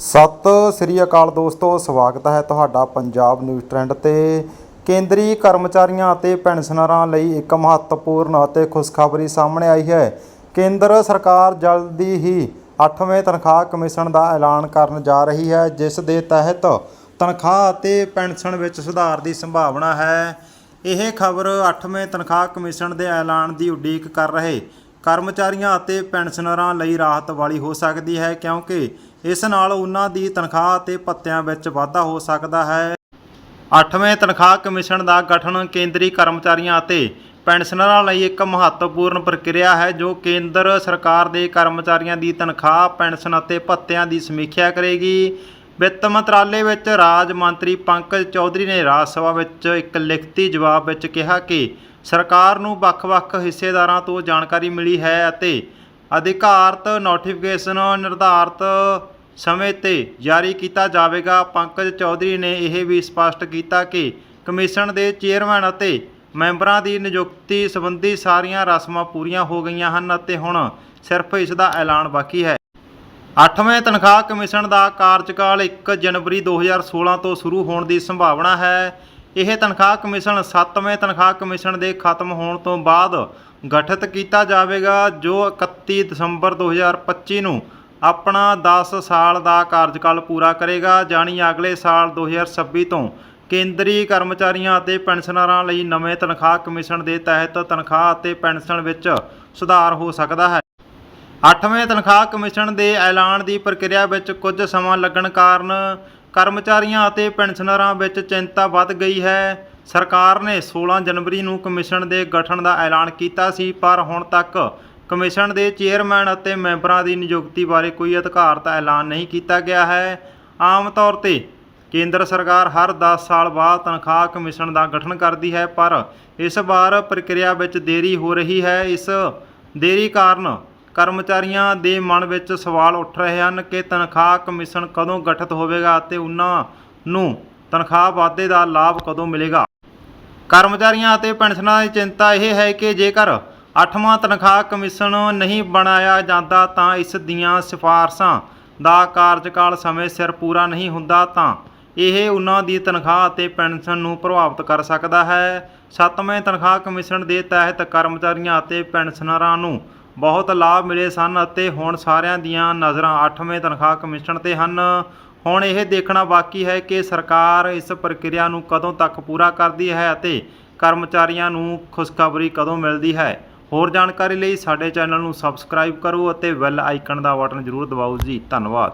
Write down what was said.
ਸਤਿ ਸ੍ਰੀ ਅਕਾਲ ਦੋਸਤੋ, ਸਵਾਗਤ ਹੈ ਤੁਹਾਡਾ ਪੰਜਾਬ ਨਿਊਜ਼ ਟ੍ਰੈਂਡ ਤੇ। ਕੇਂਦਰੀ ਕਰਮਚਾਰੀਆਂ ਅਤੇ ਪੈਨਸ਼ਨਰਾਂ ਲਈ ਇੱਕ ਮਹੱਤਵਪੂਰਨ ਅਤੇ ਖੁਸ਼ਖਬਰੀ ਸਾਹਮਣੇ ਆਈ ਹੈ। ਕੇਂਦਰ ਸਰਕਾਰ ਜਲਦੀ ਹੀ 8ਵੇਂ ਤਨਖਾਹ ਕਮਿਸ਼ਨ ਦਾ ਐਲਾਨ ਕਰਨ ਜਾ ਰਹੀ ਹੈ, ਜਿਸ ਦੇ ਤਹਿਤ ਤਨਖਾਹ ਅਤੇ ਪੈਨਸ਼ਨ ਵਿੱਚ ਸੁਧਾਰ ਦੀ ਸੰਭਾਵਨਾ ਹੈ। ਇਹ ਖਬਰ 8ਵੇਂ ਤਨਖਾਹ ਕਮਿਸ਼ਨ ਦੇ ਐਲਾਨ ਦੀ ਉਡੀਕ ਕਰ ਰਹੇ ਕਰਮਚਾਰੀਆਂ ਅਤੇ ਪੈਨਸ਼ਨਰਾਂ ਲਈ ਰਾਹਤ ਵਾਲੀ ਹੋ ਸਕਦੀ ਹੈ, ਕਿਉਂਕਿ ਇਸ ਨਾਲ ਉਹਨਾਂ ਦੀ ਤਨਖਾਹ ਅਤੇ ਭੱਤਿਆਂ ਵਿੱਚ ਵਾਧਾ ਹੋ ਸਕਦਾ ਹੈ। 8ਵੇਂ ਤਨਖਾਹ ਕਮਿਸ਼ਨ ਦਾ ਗਠਨ ਕੇਂਦਰੀ ਕਰਮਚਾਰੀਆਂ ਅਤੇ ਪੈਨਸ਼ਨਰਾਂ ਲਈ ਇੱਕ ਮਹੱਤਵਪੂਰਨ ਪ੍ਰਕਿਰਿਆ ਹੈ, ਜੋ ਕੇਂਦਰ ਸਰਕਾਰ ਦੇ ਕਰਮਚਾਰੀਆਂ ਦੀ ਤਨਖਾਹ, ਪੈਨਸ਼ਨ ਅਤੇ ਭੱਤਿਆਂ ਦੀ ਸਮੀਖਿਆ ਕਰੇਗੀ। ਵਿੱਤ ਮੰਤਰਾਲੇ ਵਿੱਚ ਰਾਜ ਮੰਤਰੀ ਪੰਕਜ ਚੌਧਰੀ ਨੇ ਰਾਜ ਸਭਾ ਵਿੱਚ ਇੱਕ ਲਿਖਤੀ ਜਵਾਬ ਵਿੱਚ ਕਿਹਾ ਕਿ ਸਰਕਾਰ ਨੂੰ ਵੱਖ-ਵੱਖ ਹਿੱਸੇਦਾਰਾਂ ਤੋਂ ਜਾਣਕਾਰੀ ਮਿਲੀ ਹੈ ਅਤੇ ਅਧਿਕਾਰਤ ਨੋਟੀਫਿਕੇਸ਼ਨ ਨਿਰਧਾਰਤ ਸਮੇਂ ਤੇ ਜਾਰੀ ਕੀਤਾ ਜਾਵੇਗਾ। ਪੰਕਜ ਚੌਧਰੀ ਨੇ ਇਹ ਵੀ ਸਪਸ਼ਟ ਕੀਤਾ ਕਿ ਕਮਿਸ਼ਨ ਦੇ ਚੇਅਰਮੈਨ ਅਤੇ ਮੈਂਬਰਾਂ ਦੀ ਨਿਯੁਕਤੀ ਸੰਬੰਧੀ ਸਾਰੀਆਂ ਰਸਮਾਂ ਪੂਰੀਆਂ ਹੋ ਗਈਆਂ ਹਨ ਅਤੇ ਹੁਣ ਸਿਰਫ ਇਸ ਦਾ ਐਲਾਨ ਬਾਕੀ ਹੈ। 8ਵੇਂ ਤਨਖਾਹ ਕਮਿਸ਼ਨ ਦਾ ਕਾਰਜਕਾਲ 1 ਜਨਵਰੀ 2016 ਤੋਂ ਸ਼ੁਰੂ ਹੋਣ ਦੀ ਸੰਭਾਵਨਾ ਹੈ। ਇਹ ਤਨਖਾਹ ਕਮਿਸ਼ਨ 7ਵੇਂ ਤਨਖਾਹ ਕਮਿਸ਼ਨ ਦੇ ਖਤਮ ਹੋਣ ਤੋਂ ਬਾਅਦ ਗਠਿਤ ਕੀਤਾ ਜਾਵੇਗਾ, ਜੋ 31 ਦਸੰਬਰ 2025 ਨੂੰ ਆਪਣਾ 10 ਸਾਲ ਦਾ ਕਾਰਜਕਾਲ ਪੂਰਾ ਕਰੇਗਾ, ਜਾਣੀ ਅਗਲੇ ਸਾਲ 2026 ਤੋਂ ਕੇਂਦਰੀ ਕਰਮਚਾਰੀਆਂ ਅਤੇ ਪੈਨਸ਼ਨਰਾਂ ਲਈ ਨਵੇਂ ਤਨਖਾਹ ਕਮਿਸ਼ਨ ਦੇ ਤਹਿਤ ਤਨਖਾਹ ਅਤੇ ਪੈਨਸ਼ਨ ਵਿੱਚ ਸੁਧਾਰ ਹੋ ਸਕਦਾ ਹੈ। 8ਵੇਂ ਤਨਖਾਹ ਕਮਿਸ਼ਨ ਦੇ ਐਲਾਨ ਦੀ ਪ੍ਰਕਿਰਿਆ ਵਿੱਚ ਕੁਝ ਸਮਾਂ ਲੱਗਣ ਕਾਰਨ ਕਰਮਚਾਰੀਆਂ ਅਤੇ ਪੈਨਸ਼ਨਰਾਂ ਵਿੱਚ ਚਿੰਤਾ ਵੱਧ ਗਈ ਹੈ। ਸਰਕਾਰ ਨੇ 16 ਜਨਵਰੀ ਨੂੰ ਕਮਿਸ਼ਨ ਦੇ ਗਠਨ ਦਾ ਐਲਾਨ ਕੀਤਾ ਸੀ, ਪਰ ਹੁਣ ਤੱਕ ਕਮਿਸ਼ਨ ਦੇ ਚੇਅਰਮੈਨ ਅਤੇ ਮੈਂਬਰਾਂ ਦੀ ਨਿਯੁਕਤੀ ਬਾਰੇ ਕੋਈ ਅਧਿਕਾਰਤ ਐਲਾਨ ਨਹੀਂ ਕੀਤਾ ਗਿਆ ਹੈ। ਆਮ ਤੌਰ ਤੇ ਕੇਂਦਰ ਸਰਕਾਰ ਹਰ 10 ਸਾਲ ਬਾਅਦ ਤਨਖਾਹ ਕਮਿਸ਼ਨ ਦਾ ਗਠਨ ਕਰਦੀ ਹੈ, ਪਰ ਇਸ ਵਾਰ ਪ੍ਰਕਿਰਿਆ ਵਿੱਚ ਦੇਰੀ ਹੋ ਰਹੀ ਹੈ। ਇਸ ਦੇਰੀ ਕਾਰਨ ਕਰਮਚਾਰੀਆਂ ਦੇ ਮਨ ਵਿੱਚ ਸਵਾਲ ਉੱਠ ਰਹੇ ਹਨ ਕਿ ਤਨਖਾਹ ਕਮਿਸ਼ਨ ਕਦੋਂ ਗਠਿਤ ਹੋਵੇਗਾ ਅਤੇ ਉਹਨਾਂ ਨੂੰ ਤਨਖਾਹ ਵਾਧੇ ਦਾ ਲਾਭ ਕਦੋਂ ਮਿਲੇਗਾ। ਕਰਮਚਾਰੀਆਂ ਅਤੇ ਪੈਨਸ਼ਨਰਾਂ ਦੀ ਚਿੰਤਾ ਇਹ ਹੈ ਕਿ ਜੇਕਰ 8ਵਾਂ ਤਨਖਾਹ ਕਮਿਸ਼ਨ ਨਹੀਂ ਬਣਾਇਆ ਜਾਂਦਾ ਤਾਂ ਇਸ ਦੀਆਂ ਸਿਫਾਰਸ਼ਾਂ ਦਾ ਕਾਰਜਕਾਲ ਸਮੇਂ ਸਿਰ ਪੂਰਾ ਨਹੀਂ ਹੁੰਦਾ ਤਾਂ ਇਹ ਉਹਨਾਂ ਦੀ ਤਨਖਾਹ ਅਤੇ ਪੈਨਸ਼ਨ ਨੂੰ ਪ੍ਰਭਾਵਿਤ ਕਰ ਸਕਦਾ ਹੈ। 7ਵੇਂ ਤਨਖਾਹ ਕਮਿਸ਼ਨ ਦੇ ਤਹਿਤ ਕਰਮਚਾਰੀਆਂ ਅਤੇ ਪੈਨਸ਼ਨਰਾਂ ਨੂੰ ਬਹੁਤ ਲਾਭ ਮਿਲੇ ਸਨ ਅਤੇ ਹੁਣ ਸਾਰਿਆਂ ਦੀਆਂ ਨਜ਼ਰਾਂ 8ਵੇਂ ਤਨਖਾਹ ਕਮਿਸ਼ਨ ਤੇ ਹਨ। ਹੁਣ ਇਹ ਦੇਖਣਾ ਬਾਕੀ ਹੈ ਕਿ ਸਰਕਾਰ ਇਸ ਪ੍ਰਕਿਰਿਆ ਨੂੰ ਕਦੋਂ ਤੱਕ ਪੂਰਾ ਕਰਦੀ ਹੈ ਅਤੇ ਕਰਮਚਾਰੀਆਂ ਨੂੰ ਖੁਸ਼ਖਬਰੀ ਕਦੋਂ ਮਿਲਦੀ ਹੈ। ਹੋਰ ਜਾਣਕਾਰੀ ਲਈ ਸਾਡੇ ਚੈਨਲ ਨੂੰ ਸਬਸਕ੍ਰਾਈਬ ਕਰੋ ਅਤੇ ਬੈਲ ਆਈਕਨ ਦਾ ਬਟਨ ਜ਼ਰੂਰ ਦਬਾਓ ਜੀ। ਧੰਨਵਾਦ।